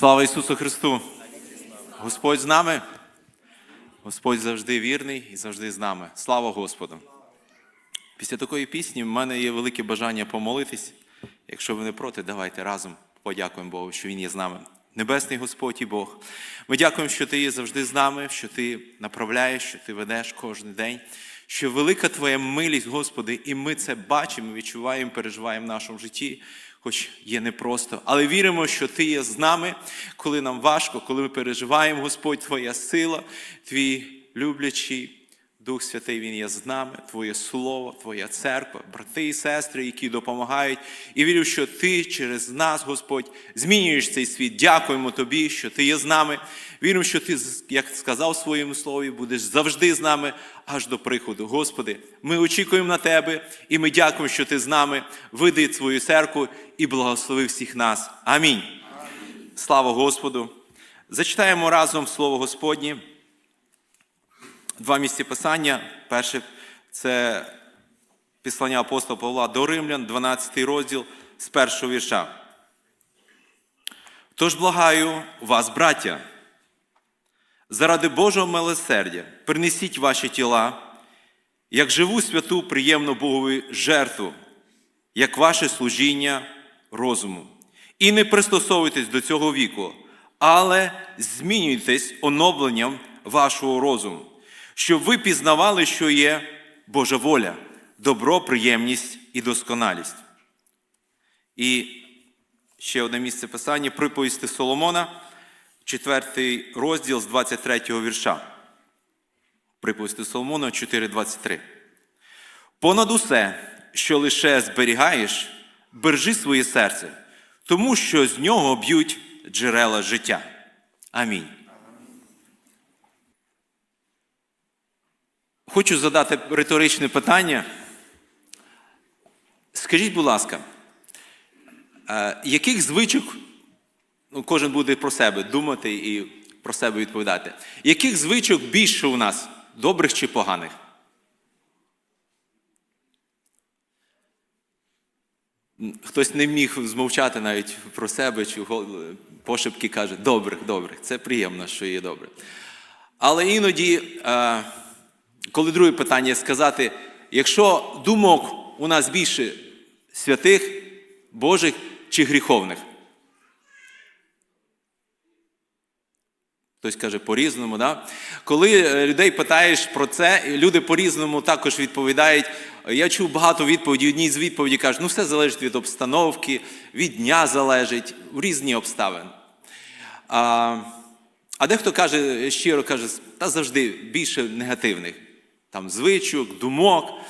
Слава Ісусу Христу! Господь з нами. Господь завжди вірний і завжди з нами. Слава Господу! Після такої пісні в мене є велике бажання помолитись. Якщо ви не проти, давайте разом подякуємо Богу, що Він є з нами. Небесний Господь і Бог. Ми дякуємо, що Ти є завжди з нами, що Ти направляєш, що Ти ведеш кожен день, що велика Твоя милість, Господи, і ми це бачимо, відчуваємо, переживаємо в нашому житті, хоч є непросто. Але віримо, що Ти є з нами, коли нам важко, коли ми переживаємо, Господь, Твоя сила, Твій люблячий. Дух Святий, Він є з нами, Твоє Слово, Твоя церква, брати і сестри, які допомагають. І вірю, що Ти через нас, Господь, змінюєш цей світ. Дякуємо Тобі, що Ти є з нами. Віримо, що Ти, як сказав в своєму слові, будеш завжди з нами аж до приходу. Господи, ми очікуємо на Тебе і ми дякуємо, що Ти з нами. Види Твою церкву і благослови всіх нас. Амінь. Слава Господу! Зачитаємо разом Слово Господнє. Два місці писання. Перше це післання апостола Павла до Римлян, 12 розділ з першого вірша. Тож благаю вас, браття, заради Божого милосердя, принесіть ваші тіла, як живу святу, приємну Богові жертву, як ваше служіння розуму. І не пристосовуйтесь до цього віку, але змінюйтесь оновленням вашого розуму щоб ви пізнавали, що є Божа воля, добро, приємність і досконалість. І ще одне місце писання приповісти Соломона, 4 розділ з 23 вірша. Приповісти Соломона 4,23. Понад усе, що лише зберігаєш, бережи своє серце, тому що з нього б'ють джерела життя. Амінь. Хочу задати риторичне питання. Скажіть, будь ласка, е, яких звичок, ну, кожен буде про себе думати і про себе відповідати, яких звичок більше у нас, добрих чи поганих? Хтось не міг змовчати навіть про себе, чи пошепки каже, добрих, добрих. Це приємно, що є добре. Але іноді. Коли друге питання сказати, якщо думок у нас більше святих, Божих чи гріховних? Хтось каже по-різному, да? коли е, людей питаєш про це, люди по-різному також відповідають. Я чув багато відповідей. Одні з відповідей кажуть, ну все залежить від обстановки, від дня залежить, різні обставини. А, а дехто каже, щиро каже, та завжди більше негативних там звичок, думок.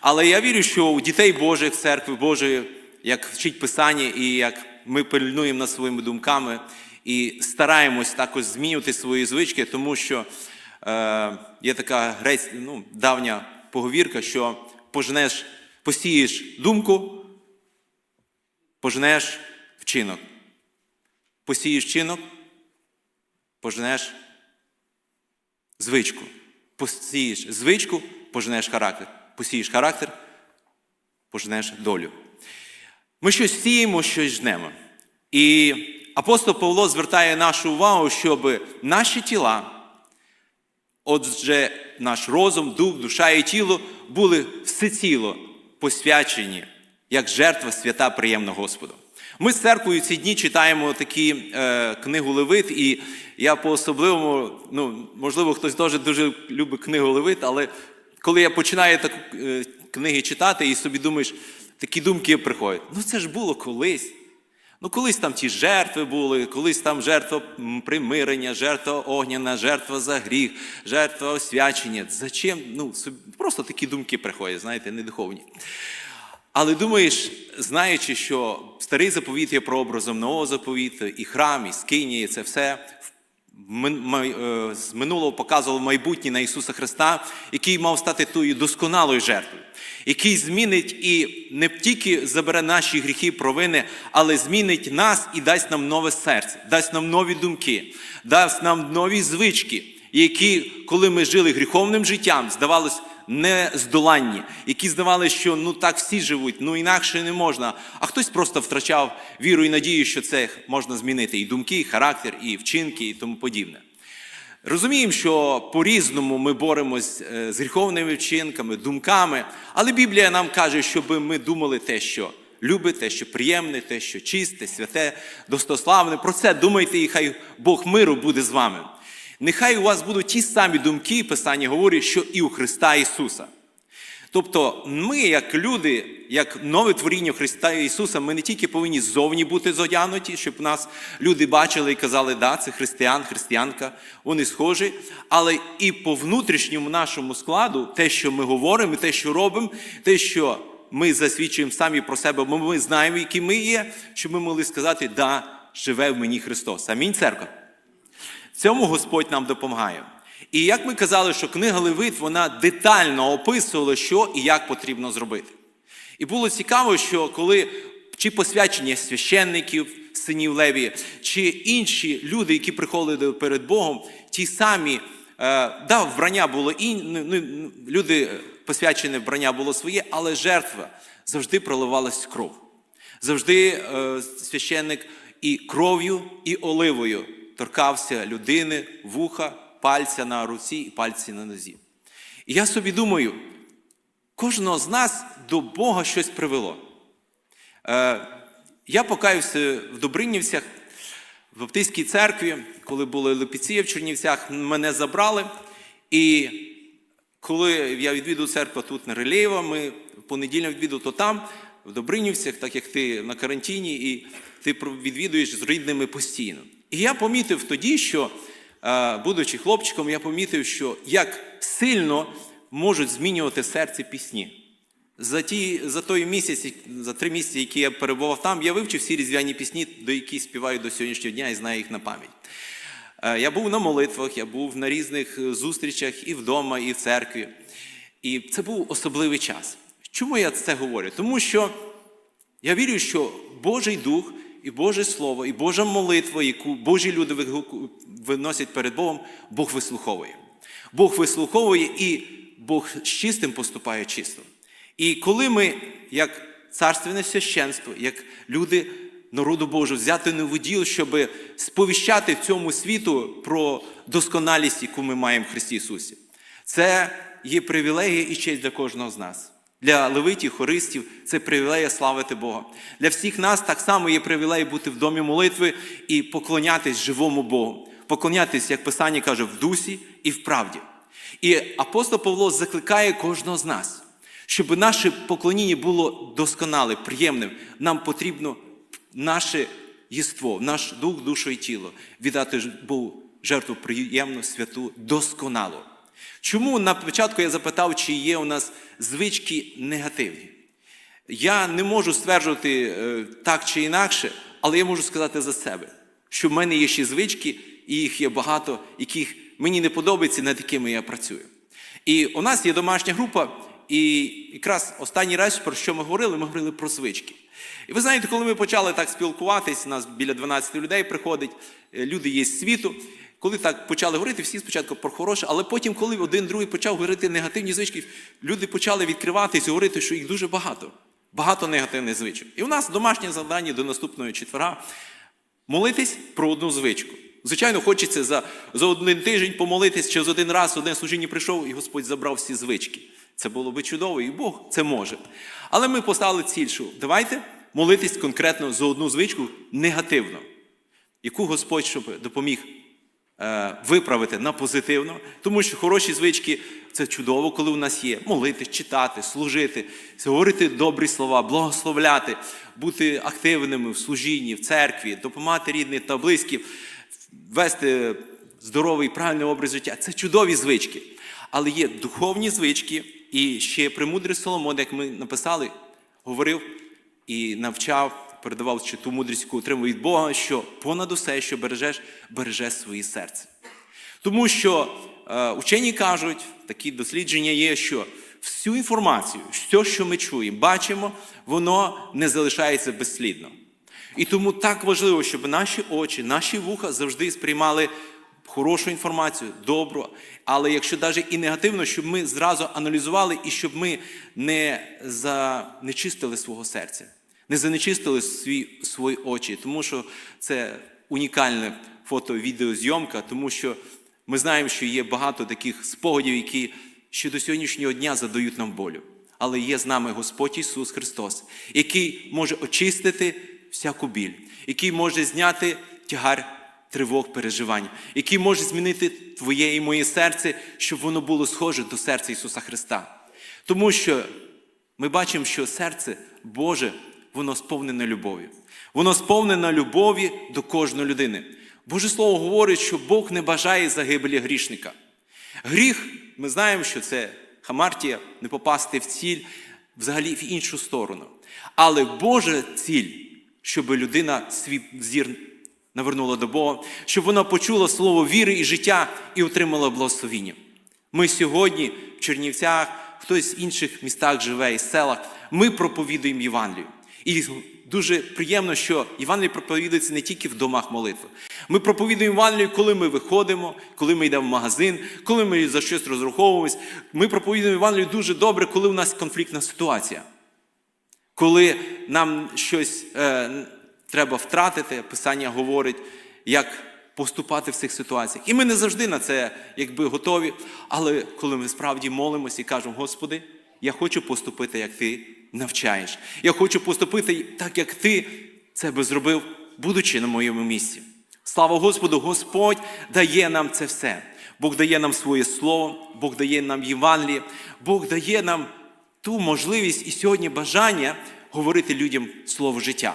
Але я вірю, що у дітей Божих, церкви Божої, як вчить Писання, і як ми пильнуємо над своїми думками і стараємось також змінювати свої звички, тому що е, є така грець, ну, давня поговірка, що пожнеш, посієш думку, пожнеш вчинок. Посієш вчинок, пожнеш звичку посієш звичку, пожнеш характер. Посієш характер, пожнеш долю. Ми щось сіємо, щось жнемо. І апостол Павло звертає нашу увагу, щоб наші тіла, отже, наш розум, дух, душа і тіло були всеціло посвячені як жертва свята приємна Господу. Ми з церквою ці дні читаємо такі е, книгу Левит, і я по-особливому, ну, можливо, хтось теж дуже любить книгу Левит, але коли я починаю таку е, книги читати і собі думаєш, такі думки приходять. Ну це ж було колись. Ну, колись там ті жертви були, колись там жертва примирення, жертва огняна, жертва за гріх, жертва освячення. Зачем? Ну, просто такі думки приходять, знаєте, недуховні. Але думаєш, знаючи, що старий заповіт є прообразом нового заповіту, і храм, і скині, і це все з минулого показувало майбутнє на Ісуса Христа, який мав стати тою досконалою жертвою, який змінить і не тільки забере наші гріхи, провини, але змінить нас і дасть нам нове серце, дасть нам нові думки, дасть нам нові звички, які, коли ми жили гріховним життям, здавалось, нездоланні, які здавалося, що ну так всі живуть, ну інакше не можна. А хтось просто втрачав віру і надію, що це можна змінити і думки, і характер, і вчинки, і тому подібне. Розуміємо, що по-різному ми боремось е, з гріховними вчинками, думками, але Біблія нам каже, щоб ми думали те, що любить, те, що приємне, те, що чисте, святе, достославне. Про це думайте, і хай Бог миру буде з вами. Нехай у вас будуть ті самі думки, Писання говорить, що і у Христа Ісуса. Тобто, ми, як люди, як нове творіння Христа Ісуса, ми не тільки повинні ззовні бути зодягнуті, щоб нас люди бачили і казали, да, це християн, християнка, вони схожі, але і по внутрішньому нашому складу, те, що ми говоримо, те, що робимо, те, що ми засвідчуємо самі про себе, бо ми знаємо, які ми є, щоб ми могли сказати, да, живе в мені Христос. Амінь, церква. Цьому Господь нам допомагає. І як ми казали, що книга Левит вона детально описувала, що і як потрібно зробити. І було цікаво, що коли чи посвячення священників, синів Леві, чи інші люди, які приходили перед Богом, ті самі, е, да, вбрання було ну, ну, люди посвячене вбрання було своє, але жертва завжди проливалась кров. Завжди е, священник і кров'ю, і оливою торкався людини, вуха, пальця на руці і пальці на нозі. І я собі думаю, кожного з нас до Бога щось привело. Е, я покаюся в Добринівцях, в Баптистській церкві, коли були Лепіція в Чернівцях, мене забрали. І коли я відвідав церкву тут на Релєва, ми в понеділок відвідав, то там, в Добринівцях, так як ти на карантині, і ти відвідуєш з рідними постійно. І я помітив тоді, що, е, будучи хлопчиком, я помітив, що як сильно можуть змінювати серце пісні. За ті, за той місяць, за три місяці, які я перебував там, я вивчив всі різдвяні пісні, до які співаю до сьогоднішнього дня і знаю їх на пам'ять. Е, Я був на молитвах, я був на різних зустрічах і вдома, і в церкві. І це був особливий час. Чому я це говорю? Тому що я вірю, що Божий Дух і Боже Слово, і Божа молитва, яку Божі люди виносять перед Богом, Бог вислуховує. Бог вислуховує і Бог з чистим поступає чисто. І коли ми, як царственне священство, як люди народу Божого, взяти на воділ, щоб сповіщати в цьому світу про досконалість, яку ми маємо в Христі Ісусі, це є привілегія і честь для кожного з нас. Для левитів, хористів це привілея славити Бога. Для всіх нас так само є привілей бути в домі молитви і поклонятись живому Богу. Поклонятись, як Писання каже, в дусі і в правді. І апостол Павло закликає кожного з нас, щоб наше поклоніння було досконале, приємним. Нам потрібно наше єство, наш дух, душу і тіло віддати Богу жертву приємну, святу, досконалу. Чому на початку я запитав, чи є у нас звички негативні? Я не можу стверджувати е, так чи інакше, але я можу сказати за себе, що в мене є ще звички, і їх є багато, яких мені не подобається, над якими я працюю. І у нас є домашня група, і якраз останній раз, про що ми говорили, ми говорили про звички. І ви знаєте, коли ми почали так спілкуватись, у нас біля 12 людей приходить, е, люди є з світу. Коли так почали говорити, всі спочатку про хороше, але потім, коли один другий почав говорити негативні звички, люди почали відкриватись і говорити, що їх дуже багато. Багато негативних звичок. І у нас домашнє завдання до наступного четверга молитись про одну звичку. Звичайно, хочеться за, за один тиждень помолитись, чи за один раз одне служіння прийшов, і Господь забрав всі звички. Це було би чудово, і Бог це може. Але ми поставили ціль, що давайте молитись конкретно за одну звичку негативно, яку Господь щоб допоміг виправити на позитивно, тому що хороші звички це чудово, коли у нас є молитись, читати, служити, говорити добрі слова, благословляти, бути активними в служінні, в церкві, допомагати рідним та близьким, вести здоровий, правильний образ життя. Це чудові звички. Але є духовні звички, і ще премудрий Соломон, як ми написали, говорив і навчав, передавав ще ту мудрість, яку отримав від Бога, що понад усе, що бережеш, бережеш своє серце. Тому що е, учені кажуть, такі дослідження є, що всю інформацію, все, що ми чуємо, бачимо, воно не залишається безслідно. І тому так важливо, щоб наші очі, наші вуха завжди сприймали хорошу інформацію, добру, але якщо навіть і негативно, щоб ми зразу аналізували і щоб ми не занечистили свого серця, не занечистили свій, свої очі, тому що це унікальне фото-відеозйомка, тому що ми знаємо, що є багато таких спогадів, які ще до сьогоднішнього дня задають нам болю. Але є з нами Господь Ісус Христос, який може очистити всяку біль, який може зняти тягар тривог, переживань, який може змінити твоє і моє серце, щоб воно було схоже до серця Ісуса Христа. Тому що ми бачимо, що серце Боже, воно сповнене любов'ю. Воно сповнене любові до кожної людини. Боже Слово говорить, що Бог не бажає загибелі грішника. Гріх, ми знаємо, що це хамартія, не попасти в ціль, взагалі в іншу сторону. Але Божа ціль, щоб людина свій зір навернула до Бога, щоб вона почула слово віри і життя і отримала благословіння. Ми сьогодні в Чернівцях, хтось в інших містах живе і селах, ми проповідуємо Євангелію. І дуже приємно, що Євангеліє проповідується не тільки в домах молитви. Ми проповідуємо Євангелію, коли ми виходимо, коли ми йдемо в магазин, коли ми за щось розраховуємось. Ми проповідуємо Євангелію дуже добре, коли у нас конфліктна ситуація. Коли нам щось е, треба втратити, Писання говорить, як поступати в цих ситуаціях. І ми не завжди на це якби готові. Але коли ми справді молимося і кажемо, Господи, я хочу поступити, як Ти навчаєш. Я хочу поступити так, як Ти це би зробив, будучи на моєму місці. Слава Господу, Господь дає нам це все. Бог дає нам своє слово, Бог дає нам Євангеліє, Бог дає нам ту можливість і сьогодні бажання говорити людям слово життя.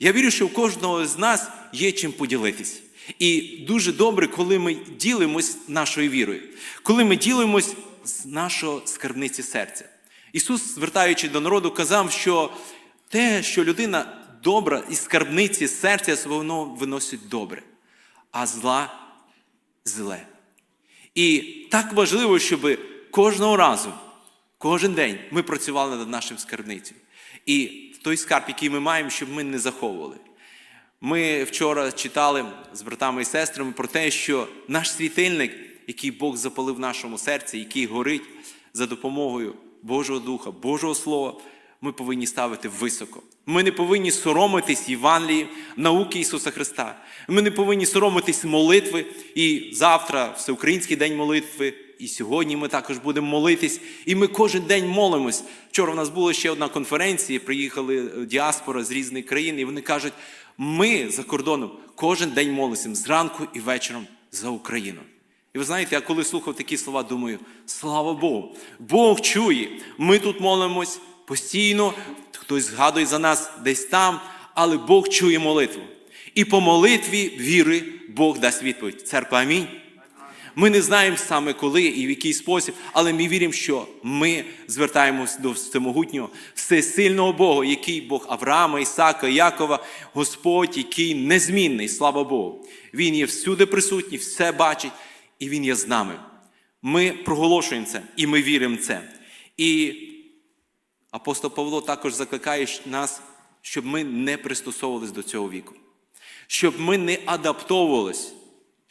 Я вірю, що у кожного з нас є чим поділитись. І дуже добре, коли ми ділимось нашою вірою, коли ми ділимось з нашого скарбниці серця. Ісус, звертаючи до народу, казав, що те, що людина добра із скарбниці серця, воно виносить добре, а зла зле. І так важливо, щоб кожного разу, кожен день ми працювали над нашим скарбницею. І той скарб, який ми маємо, щоб ми не заховували. Ми вчора читали з братами і сестрами про те, що наш світильник, який Бог запалив в нашому серці, який горить за допомогою Божого Духа, Божого Слова, ми повинні ставити високо. Ми не повинні соромитись Євангелії, науки Ісуса Христа. Ми не повинні соромитись молитви. І завтра, всеукраїнський день молитви, і сьогодні ми також будемо молитись. І ми кожен день молимось. Вчора в нас була ще одна конференція, приїхали діаспора з різних країн, і вони кажуть, ми за кордоном кожен день молимося зранку і вечором за Україну. І ви знаєте, я коли слухав такі слова, думаю, слава Богу, Бог чує. Ми тут молимось постійно, хтось згадує за нас десь там, але Бог чує молитву. І по молитві віри Бог дасть відповідь. Церква, амінь. Ми не знаємо саме коли і в який спосіб, але ми віримо, що ми звертаємось до всемогутнього, всесильного Бога, який Бог Авраама, Ісака, Якова, Господь, який незмінний, слава Богу. Він є всюди присутній, все бачить, і Він є з нами. Ми проголошуємо це, і ми віримо в це. І апостол Павло також закликає нас, щоб ми не пристосовувались до цього віку, щоб ми не адаптовувались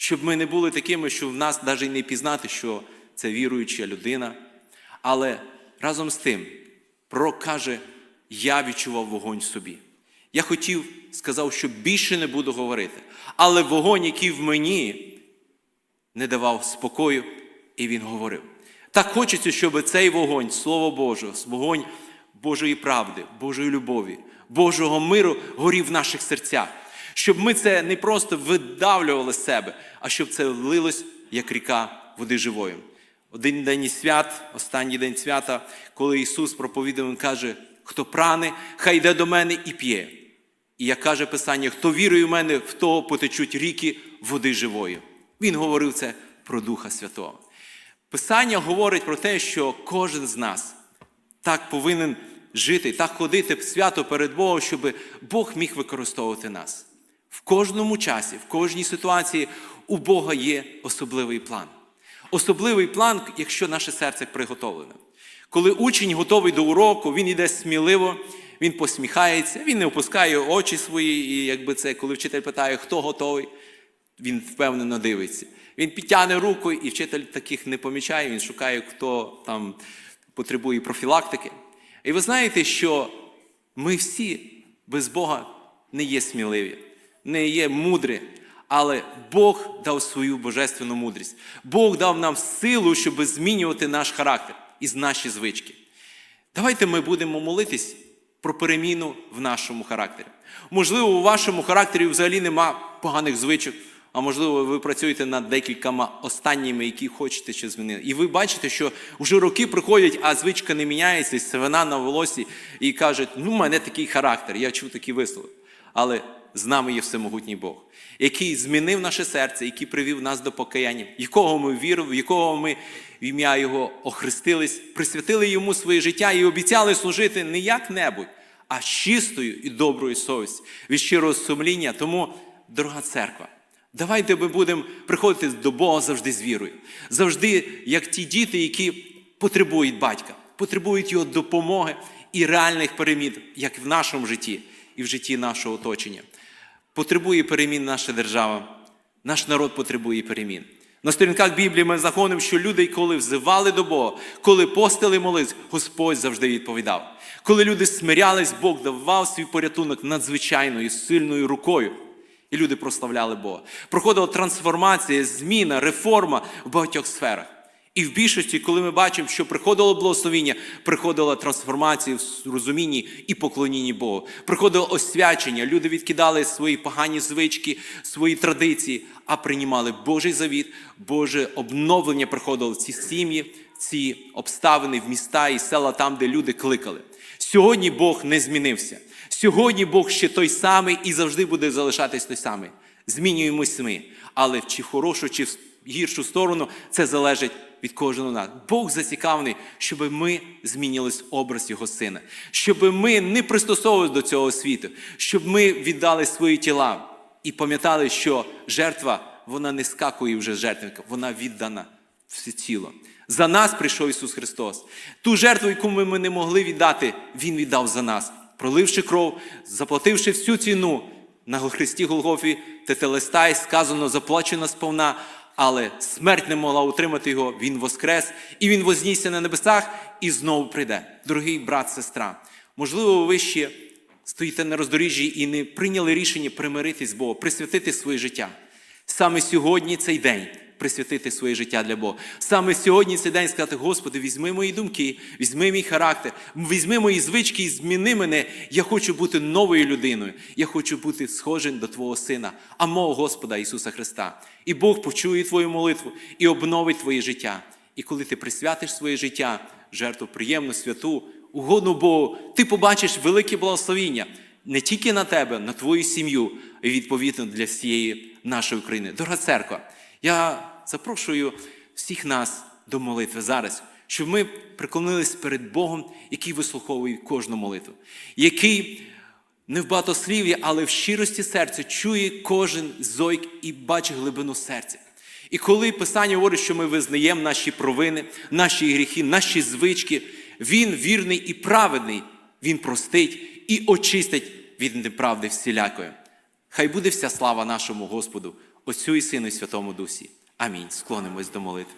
щоб ми не були такими, що в нас навіть не пізнати, що це віруюча людина. Але разом з тим, пророк каже: я відчував вогонь в собі. Я хотів, сказав, що більше не буду говорити. Але вогонь, який в мені не давав спокою, і він говорив. Так хочеться, щоб цей вогонь, Слово Боже, вогонь Божої правди, Божої любові, Божого миру горів в наших серцях щоб ми це не просто видавлювали з себе, а щоб це лилось, як ріка води живої. Один день свят, останній день свята, коли Ісус проповідав, Він каже, хто пране, хай йде до мене і п'є. І як каже Писання, хто вірує в мене, в того потечуть ріки води живої. Він говорив це про Духа Святого. Писання говорить про те, що кожен з нас так повинен жити, так ходити свято перед Богом, щоб Бог міг використовувати нас. В кожному часі, в кожній ситуації у Бога є особливий план. Особливий план, якщо наше серце приготовлене. Коли учень готовий до уроку, він йде сміливо, він посміхається, він не опускає очі свої, і якби це, коли вчитель питає, хто готовий, він впевнено дивиться. Він підтягне руку, і вчитель таких не помічає, він шукає, хто там потребує профілактики. І ви знаєте, що ми всі без Бога не є сміливі, не є мудрі, але Бог дав свою божественну мудрість. Бог дав нам силу, щоб змінювати наш характер і наші звички. Давайте ми будемо молитись про переміну в нашому характері. Можливо, у вашому характері взагалі нема поганих звичок, а можливо, ви працюєте над декількома останніми, які хочете ще змінити. І ви бачите, що вже роки приходять, а звичка не міняється, сивина на волосі, і кажуть, ну, в мене такий характер, я чув такі вислови. Але з нами є всемогутній Бог, який змінив наше серце, який привів нас до покаяння, якого ми вірили, в якого ми в ім'я Його охрестились, присвятили йому своє життя і обіцяли служити не як-небудь, а з чистою і доброю совістю, від щирого сумління. Тому, дорога церква, давайте ми будемо приходити до Бога завжди з вірою, завжди, як ті діти, які потребують батька, потребують його допомоги і реальних перемін, як в нашому житті і в житті нашого оточення. Потребує перемін наша держава, наш народ потребує перемін. На сторінках Біблії ми знаходимо, що люди, коли взивали до Бога, коли постили молились, Господь завжди відповідав. Коли люди смирялись, Бог давав свій порятунок надзвичайною сильною рукою. І люди прославляли Бога. Проходила трансформація, зміна, реформа в багатьох сферах. І в більшості, коли ми бачимо, що приходило благословіння, приходила трансформація в розумінні і поклонінні Богу. Приходило освячення. Люди відкидали свої погані звички, свої традиції, а приймали Божий завіт, Боже обновлення приходило в ці сім'ї, ці обставини, в міста і села, там, де люди кликали. Сьогодні Бог не змінився. Сьогодні Бог ще той самий і завжди буде залишатись той самий. Змінюємось ми. Але в чи хорошу, чи в гіршу сторону це залежить від кожного нас. Бог зацікавлений, щоб ми змінились образ Його сина, щоб ми не пристосовувалися до цього світу, щоб ми віддали свої тіла і пам'ятали, що жертва вона не скакує вже з жертвенника, вона віддана всеціло. За нас прийшов Ісус Христос. Ту жертву, яку ми не могли віддати, Він віддав за нас, проливши кров, заплативши всю ціну на Христі Голгофі, Тетелестай, сказано, заплачено сповна, але смерть не могла утримати його, він воскрес, і він вознісся на небесах і знову прийде. Дорогий брат, сестра, можливо, ви ще стоїте на роздоріжжі і не прийняли рішення примиритись з Богом, присвятити своє життя. Саме сьогодні цей день присвятити своє життя для Бога. Саме сьогодні цей день сказати, Господи, візьми мої думки, візьми мій характер, візьми мої звички і зміни мене. Я хочу бути новою людиною. Я хочу бути схожим до Твого Сина, а мого Господа Ісуса Христа. І Бог почує твою молитву і обновить твоє життя. І коли ти присвятиш своє життя, жертву приємну, святу, угодну Богу, ти побачиш велике благословіння не тільки на тебе, на твою сім'ю, і відповідно для всієї нашої України. Дорога церква, я запрошую всіх нас до молитви зараз, щоб ми приклонились перед Богом, який вислуховує кожну молитву, який не в багатослів'ї, але в щирості серця чує кожен зойк і бачить глибину серця. І коли Писання говорить, що ми визнаємо наші провини, наші гріхи, наші звички, Він вірний і праведний, Він простить і очистить від неправди всілякої. Хай буде вся слава нашому Господу, Отцю і Сину і Святому Дусі. Амінь. Склонимось до молитви.